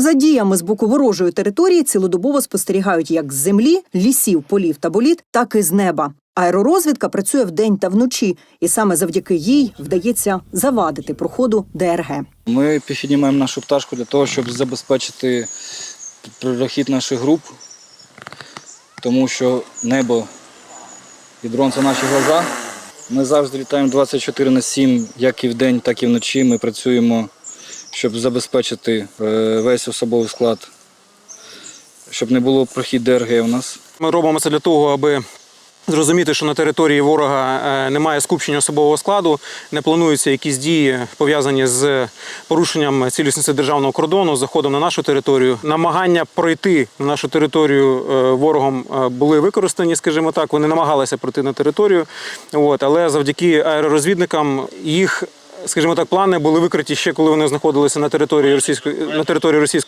За діями з боку ворожої території цілодобово спостерігають як з землі, лісів, полів та боліт, так і з неба. Аеророзвідка працює вдень та вночі, і саме завдяки їй вдається завадити проходу ДРГ. Ми піднімаємо нашу пташку для того, щоб забезпечити прохід наших груп, тому що небо і дрон це наші глаза. Ми завжди літаємо 24 на 7, як і вдень, так і вночі. Ми працюємо, щоб забезпечити е, весь особовий склад, щоб не було прохід ДРГ у нас. Ми робимо це для того, аби зрозуміти, що на території ворога е, немає скупчення особового складу, не плануються якісь дії пов'язані з порушенням цілісності державного кордону, заходом на нашу територію. Намагання пройти на нашу територію е, ворогом були використані, скажімо так. Вони намагалися пройти на територію, от, але завдяки аеророзвідникам їх. Скажімо так, плани були викриті ще коли вони знаходилися на території Російської на території Російської